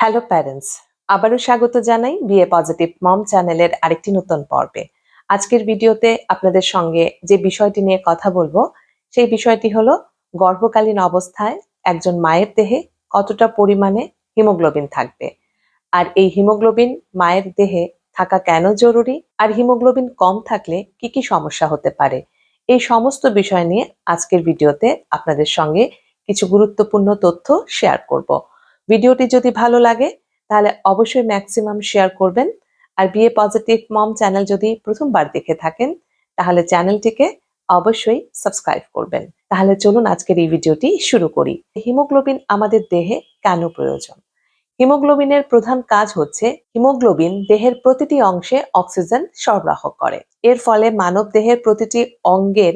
Hello parents আবারও স্বাগত জানাই বিএ পজিটিভ মম চ্যানেলের আরেকটি নতুন পর্বে। আজকের ভিডিওতে আপনাদের সঙ্গে যে বিষয়টি নিয়ে কথা বলব, সেই বিষয়টি হলো গর্ভকালীন অবস্থায় একজন মায়ের দেহে কতটা পরিমাণে হিমোগ্লোবিন থাকবে? আর এই হিমোগ্লোবিন মায়ের দেহে থাকা কেন জরুরি? আর হিমোগ্লোবিন কম থাকলে কি কি সমস্যা হতে পারে? এই সমস্ত বিষয় নিয়ে আজকের ভিডিওতে আপনাদের সঙ্গে কিছু গুরুত্বপূর্ণ তথ্য শেয়ার করব। ভিডিওটি যদি ভালো লাগে, তাহলে অবশ্যই ম্যাক্সিমাম শেয়ার করবেন। আর be a positive mom channel যদি প্রথমবার দেখে থাকেন, তাহলে চ্যানেলটিকে অবশ্যই সাবস্ক্রাইব করবেন। তাহলে চলুন আজকের এই ভিডিওটি শুরু করি। হিমোগ্লোবিন আমাদের দেহে কেন প্রয়োজন? হিমোগ্লোবিনের প্রধান কাজ হচ্ছে, হিমোগ্লোবিন দেহের প্রতিটি অংশে অক্সিজেন সরবরাহ করে। এর ফলে মানব দেহের প্রতিটি অঙ্গের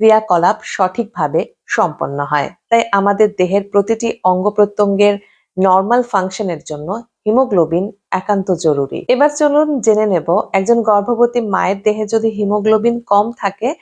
ক্রিয়াকলাপ সঠিকভাবে সম্পন্ন হয়। তাই আমাদের দেহের প্রতিটি অঙ্গ প্রত্যঙ্গের নর্মাল ফাংশনের জন্য হিমোগ্লোবিন একান্ত জরুরি। এবার চলুন জেনে নেব, একজন গর্ভবতী মায়ের দেহে যদি হিমোগ্লোবিন কম থাকে,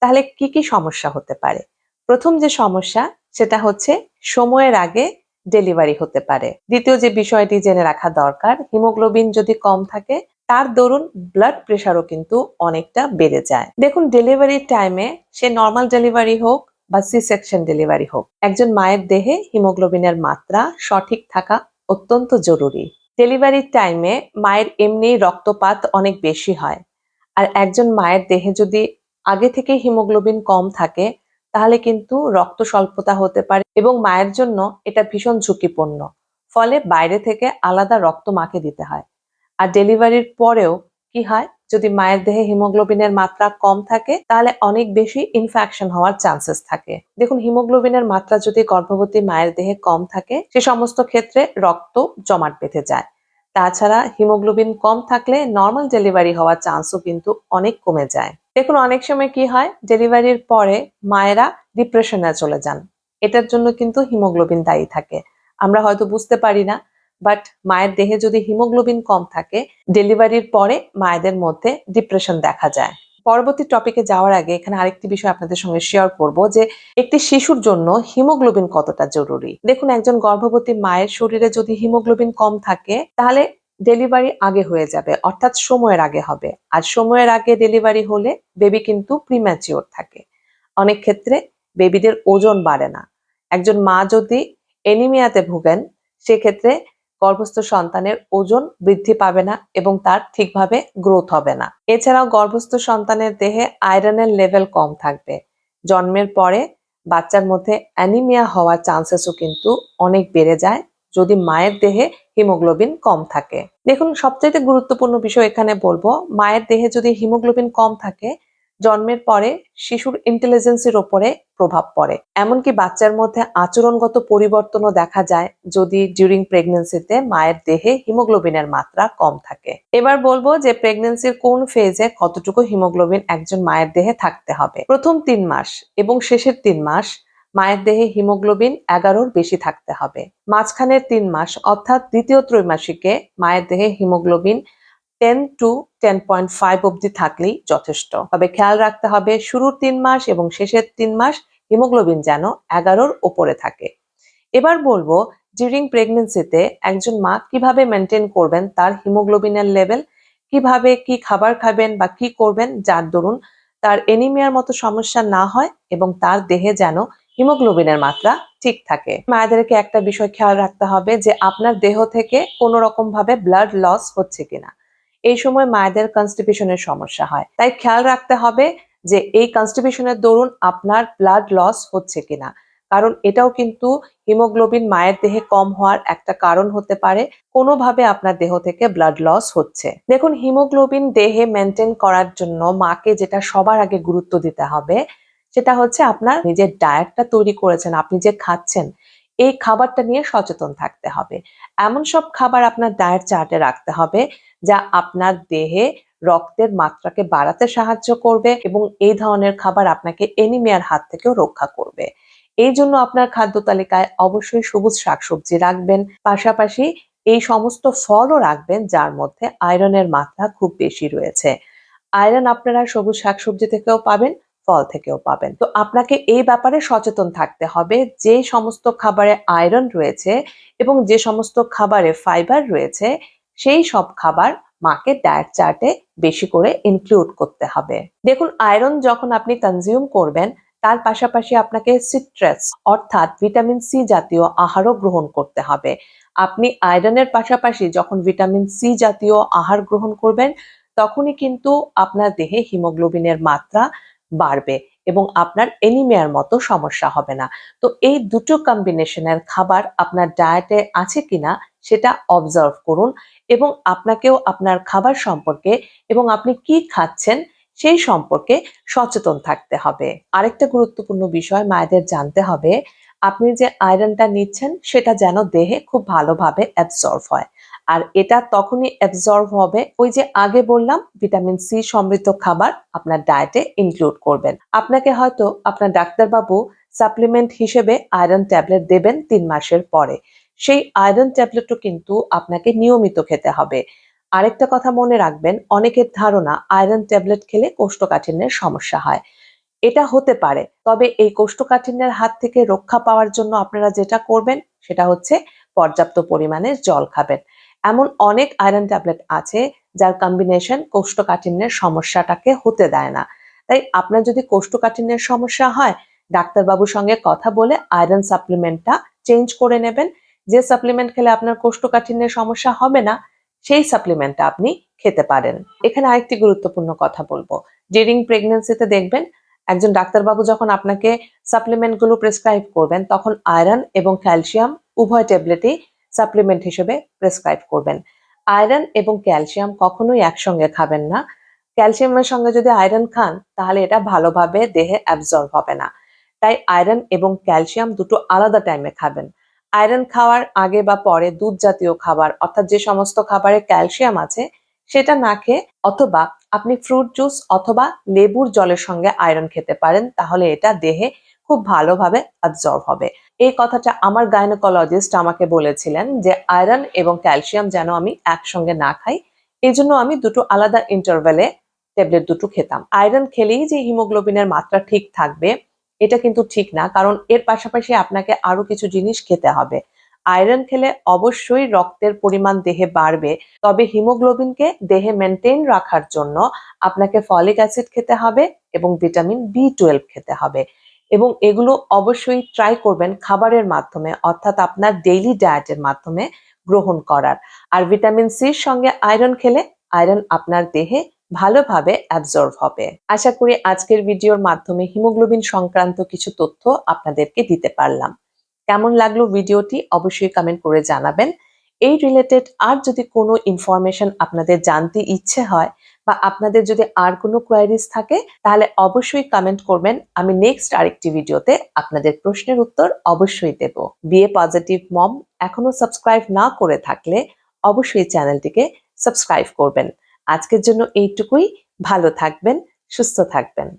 তাহলে কি কি সমস্যা হতে পারে? প্রথম যে সমস্যা, সেটা হচ্ছে সময়ের আগে ডেলিভারি হতে পারে। দ্বিতীয় যে বিষয়টি জেনে রাখা দরকার হিমোগ্লোবিন যদি কম থাকে, তার দরুন ব্লাড প্রেশারও কিন্তু অনেকটা বেড়ে যায়। দেখুন ডেলিভারির টাইমে সে নর্মাল ডেলিভারি হোক বা সি সেকশন ডেলিভারি হোক। একজন মায়ের দেহে হিমোগ্লোবিনের মাত্রা, সঠিক থাকা অত্যন্ত জরুরি। ডেলিভারির টাইমে মায়ের এমনি রক্তপাত অনেক বেশি হয়। আর একজন মায়ের দেহে যদি আগে থেকে হিমোগ্লোবিন কম থাকে, তাহলে কিন্তু রক্ত স্বল্পতা হতে পারে এবং মায়ের জন্য এটা ভীষণ ঝুঁকিপূর্ণ। ফলে বাইরে থেকে আলাদা রক্ত মাকে দিতে হয়। আর ডেলিভারির পরেও কি হয়? যদি মায়ের দেহে হিমোগ্লোবিনের মাত্রা কম থাকে, তাহলে অনেক বেশি ইনফেকশন হওয়ার চান্সেস থাকে। দেখুন, হিমোগ্লোবিনের মাত্রা যদি গর্ভবতী মায়ের দেহে কম থাকে, সে সমস্ত ক্ষেত্রে রক্ত জমাট বেঁধে যায়। তাছাড়া হিমোগ্লোবিন কম থাকলে নর্মাল ডেলিভারি হওয়ার চান্সও কিন্তু অনেক কমে যায়। দেখুন, অনেক সময় কি হয় ডেলিভারির পরে মায়েরা ডিপ্রেশনে চলে যান। এটার জন্য কিন্তু হিমোগ্লোবিন দায়ী থাকে। আমরা হয়তো বুঝতে পারি না বাট মায়ের দেহে যদি হিমোগ্লোবিন কম থাকে ডেলিভারির পরে মায়েদের মধ্যে ডিপ্রেশন দেখা যায়। পরবর্তী টপিকে যাওয়ার আগে এখানে আরেকটি বিষয় আপনাদের সঙ্গে শেয়ার করব যে, একটি শিশুর জন্য হিমোগ্লোবিন কতটা জরুরি? দেখুন, একজন গর্ভবতী মায়ের শরীরে যদি হিমোগ্লোবিন কম থাকে, তাহলে ডেলিভারি আগে হয়ে যাবে, অর্থাৎ সময়ের আগে হবে। আর সময়ের আগে ডেলিভারি হলে বেবি কিন্তু প্রিম্যাচিওর থাকে। অনেক ক্ষেত্রে বেবিদের ওজন বাড়ে না। একজন মা যদি এনিমিয়াতে ভুগেন, সেক্ষেত্রে গর্ভস্থ সন্তানের ওজন বৃদ্ধি পাবে না এবং তার ঠিকভাবে গ্রোথ হবে না। এছাড়াও গর্ভস্থ সন্তানের দেহে আয়রনের লেভেল কম থাকবে। জন্মের পরে বাচ্চার মধ্যে অ্যানিমিয়া হওয়ার চান্সেসও কিন্তু অনেক বেড়ে যায়, যদি মায়ের দেহে হিমোগ্লোবিন কম থাকে। দেখুন সবচেয়ে গুরুত্বপূর্ণ বিষয় এখানে বলব, মায়ের দেহে যদি হিমোগ্লোবিন কম থাকে জন্মের পরে শিশুর ইন্টেলিজেন্সের ওপরে প্রভাব পড়ে। এমনকি বাচ্চার মধ্যে আচরণগত পরিবর্তনও দেখা যায় যদি ডিউরিং প্রেগনেন্সিতে মায়ের দেহে হিমোগ্লোবিনের মাত্রা কম থাকে। এবার বলব যে প্রেগনেন্সির কোন ফেজে কতটুকু হিমোগ্লোবিন একজন মায়ের দেহে থাকতে হবে। প্রথম তিন মাস এবং শেষের তিন মাস মায়ের দেহে হিমোগ্লোবিন এগারোর বেশি থাকতে হবে। মাঝখানের তিন মাস অর্থাৎ দ্বিতীয় ত্রৈমাসিকে মায়ের দেহে haemoglobin ten to ten point five অব্দি থাকলেই যথেষ্ট। তবে খেয়াল রাখতে হবে, শুরুর তিন মাস এবং শেষের তিন মাস হিমোগ্লোবিন যেন এগারোর ওপরে থাকে। এবার বলব ডিউরিং প্রেগনেন্সিতে একজন মা কীভাবে মেনটেন করবেন, তার হিমোগ্লোবিনের লেভেল কীভাবে কি খাবার খাবেন বা কি করবেন, যার দরুন তার এনিমিয়ার মতো সমস্যা না হয় এবং তার দেহে যেন হিমোগ্লোবিনের মাত্রা ঠিক থাকে। মায়েদেরকে একটা বিষয় খেয়াল রাখতে হবে যে, আপনার দেহ থেকে কোনো রকম ভাবে ব্লাড লস হচ্ছে কিনা। এই সময় মায়েদের কনস্টিপেশনের সমস্যা হয়। তাই খেয়াল রাখতে হবে যে এই কনস্টিপেশনের দরুন আপনার ব্লাড লস হচ্ছে কিনা। কারণ এটাও কিন্তু হিমোগ্লোবিন মায়ের দেহে কম হওয়ার একটা কারণ হতে পারে। কোনোভাবে আপনার দেহ থেকে ব্লাড লস হচ্ছে। দেখুন হিমোগ্লোবিন দেহে মেনটেন করার জন্য মাকে যেটা সবার আগে গুরুত্ব দিতে হবে, সেটা হচ্ছে আপনার নিজের ডায়েটটা তৈরি করেছেন, আপনি যে খাচ্ছেন, এই খাবারটা নিয়ে সচেতন থাকতে হবে। এমন সব খাবার আপনার ডায়েট চার্টে রাখতে হবে যা আপনার দেহে রক্তের মাত্রাকে বাড়াতে সাহায্য করবে এবং এই ধরনের খাবার আপনাকে এনিমিয়ার হাত থেকেও রক্ষা করবে। এই জন্য আপনার খাদ্য তালিকায় অবশ্যই সবুজ শাকসবজি রাখবেন। পাশাপাশি এই সমস্ত ফলও রাখবেন যার মধ্যে আয়রনের মাত্রা খুব বেশি রয়েছে। আয়রন আপনারা সবুজ শাকসবজি থেকেও পাবেন, ফল থেকেও পাবেন। তো আপনাকে এই ব্যাপারে সচেতন থাকতে হবে যে সমস্ত খাবারে আয়রন রয়েছে এবং যে সমস্ত খাবারে ফাইবার রয়েছে সেই সব খাবার মাকে ডায়েট চার্টে বেশি করে ইনক্লুড করতে হবে। দেখুন আয়রন যখন আপনি কনজিউম করবেন, তার পাশাপাশি আপনাকে সিট্রাস অর্থাৎ ভিটামিন সি জাতীয় আহারও গ্রহণ করতে হবে। আপনি আয়রনের পাশাপাশি যখন ভিটামিন সি জাতীয় আহার গ্রহণ করবেন, তখনই কিন্তু আপনার দেহে হিমোগ্লোবিনের মাত্রা বাড়বে এবং আপনার এনিমিয়ার মতো সমস্যা হবে না। তো এই দুটো কম্বিনেশনের খাবার আপনার ডায়েটে আছে কিনা সেটা অবজার্ভ করুন এবং আপনাকেও আপনার খাবার সম্পর্কে এবং আপনি কি খাচ্ছেন সেই সম্পর্কে সচেতন থাকতে হবে। আরেকটা গুরুত্বপূর্ণ বিষয় মায়েদের জানতে হবে, আপনি যে আয়রনটা নিচ্ছেন সেটা যেন দেহে খুব ভালোভাবে অ্যাবজর্ভ হয়। আর এটা তখনই অ্যাবজর্ভ হবে ওই যে আগে বললাম ভিটামিন সি সমৃদ্ধ খাবার আপনার ডায়েটে ইনক্লুড করবেন। আপনাকে হয়তো আপনার ডাক্তারবাবু সাপ্লিমেন্ট হিসেবে আয়রন ট্যাবলেট দেবেন তিন মাসের পরে। সেই আয়রন ট্যাবলেটও কিন্তু আপনাকে নিয়মিত খেতে হবে। আরেকটা কথা মনে রাখবেন, অনেকের ধারণা আয়রন ট্যাবলেট খেলে কোষ্ঠকাঠিন্যের সমস্যা হয়। এটা হতে পারে, তবে এই কোষ্ঠকাঠিন্যের হাত থেকে রক্ষা পাওয়ার জন্য আপনারা যেটা করবেন, সেটা হচ্ছে পর্যাপ্ত পরিমাণে জল খাবেন। এমন অনেক আয়রন ট্যাবলেট আছে, যার কম্বিনেশন কোষ্ঠকাঠিন্যের সমস্যাটাকে হতে দেয় না। তাই আপনার যদি কোষ্ঠকাঠিন্যের সমস্যা হয়, ডাক্তারবাবুর সঙ্গে কথা বলে আয়রন সাপ্লিমেন্টটা চেঞ্জ করে নেবেন যে সাপ্লিমেন্ট খেলে আপনার কোষ্ঠকাঠিন্যের সমস্যা হবে না, সেই সাপ্লিমেন্টটা আপনি খেতে পারেন। এখানে আরেকটি গুরুত্বপূর্ণ কথা বলব। ডিউরিং প্রেগনেন্সিতে দেখবেন, একজন ডাক্তারবাবু যখন আপনাকে সাপ্লিমেন্টগুলো প্রেসক্রাইব করবেন, তখন আয়রন এবং ক্যালসিয়াম উভয় ট্যাবলেটই সাপ্লিমেন্ট হিসেবে প্রেসক্রাইব করবেন। আয়রন এবং ক্যালসিয়াম কখনোই একসঙ্গে খাবেন না। ক্যালসিয়ামের সঙ্গে যদি আয়রন খান, তাহলে এটা ভালোভাবে দেহে অ্যাবজর্ব হবে না। তাই আয়রন এবং ক্যালসিয়াম দুটো আলাদা টাইমে খাবেন। আয়রন খাওয়ার আগে বা পরে দুধ জাতীয় খাবার, অর্থাৎ যে সমস্ত খাবারে ক্যালসিয়াম আছে, সেটা না খেয়ে অথবা আপনি ফ্রুট জুস অথবা লেবুর জলের সঙ্গে আয়রন খেতে পারেন, তাহলে এটা দেহে খুব ভালোভাবে অ্যাবজর্ব হবে। এই কথাটা আমার গাইনোকোলজিস্ট আমাকে বলেছিলেন যে আয়রন এবং ক্যালসিয়াম যেন আমি একসঙ্গে না খাই এই জন্য আমি দুটো আলাদা ইন্টারভেলে ট্যাবলেট দুটো খেতাম। আয়রন খেলেই যে হিমোগ্লোবিনের মাত্রা ঠিক থাকবে এটা কিন্তু ঠিক না, কারণ এর পাশাপাশি আপনাকে আরও কিছু জিনিস খেতে হবে। আয়রন খেলে অবশ্যই রক্তের পরিমাণ দেহে বাড়বে, তবে হিমোগ্লোবিনকে দেহে মেনটেন রাখার জন্য আপনাকে ফলিক অ্যাসিড খেতে হবে এবং ভিটামিন বি টুয়েলভ খেতে হবে। এবং এগুলো অবশ্যই ট্রাই করবেন খাবারের মাধ্যমে, অর্থাৎ আপনার ডেইলি ডায়েটের মাধ্যমে গ্রহণ করার। আর ভিটামিন সির সঙ্গে আয়রন খেলে, আয়রন আপনার দেহে ভালোভাবে অ্যাবজর্ভ হবে। আশা করি আজকের ভিডিওর মাধ্যমে হিমোগ্লোবিন সংক্রান্ত কিছু তথ্য আপনাদেরকে দিতে পারলাম। কেমন লাগল ভিডিওটি অবশ্যই কমেন্ট করে জানাবেন। এই রিলেটেড আর যদি কোনো ইনফরমেশন আপনাদের জানতে ইচ্ছে হয় বা আপনাদের যদি আর কোনো কোয়ারিজ থাকে, তাহলে অবশ্যই কমেন্ট করবেন। আমি নেক্সট আরেকটি ভিডিওতে আপনাদের প্রশ্নের উত্তর অবশ্যই দেব। বিয়ে পজিটিভ মম এখনও সাবস্ক্রাইব না করে থাকলে অবশ্যই চ্যানেলটিকে সাবস্ক্রাইব করবেন। আজকের জন্য এইটুকুই। ভালো থাকবেন সুস্থ থাকবেন।